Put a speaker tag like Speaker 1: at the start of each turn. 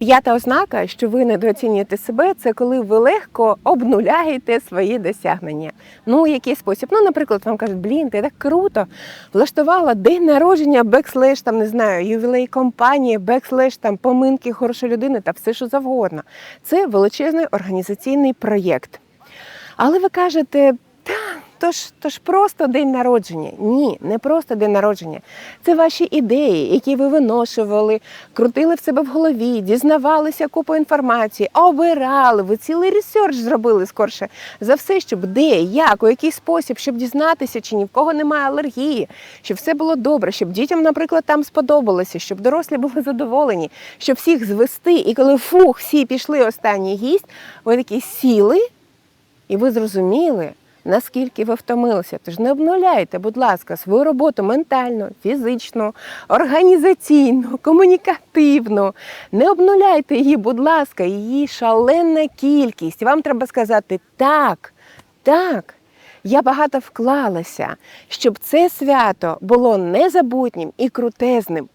Speaker 1: П'ята ознака, що ви недооцінюєте себе, це коли ви легко обнуляєте свої досягнення. Ну, який спосіб? Ну, наприклад, вам кажуть, блін, ти так круто влаштувала день народження, бекслеш, там не знаю, ювілей компанії, бекслеш, там поминки хорошої людини та все, що завгодно. Це величезний організаційний проєкт. Але ви кажете, то ж просто день народження. Ні, не просто день народження. Це ваші ідеї, які ви виношували, крутили в себе в голові, дізнавалися купу інформації, обирали, ви цілий ресерч зробили скорше за все, щоб де, як, у який спосіб, щоб дізнатися, чи ні в кого немає алергії, щоб все було добре, щоб дітям, наприклад, там сподобалося, щоб дорослі були задоволені, щоб всіх звести. І коли фух, всі пішли останній гість, ви такі сіли. І ви зрозуміли, наскільки ви втомилися. Тож не обнуляйте, будь ласка, свою роботу ментально, фізично, організаційно, комунікативно. Не обнуляйте її, будь ласка, її шаленна кількість. Вам треба сказати так, так. Я багато вклалася, щоб це свято було незабутнім і крутезним.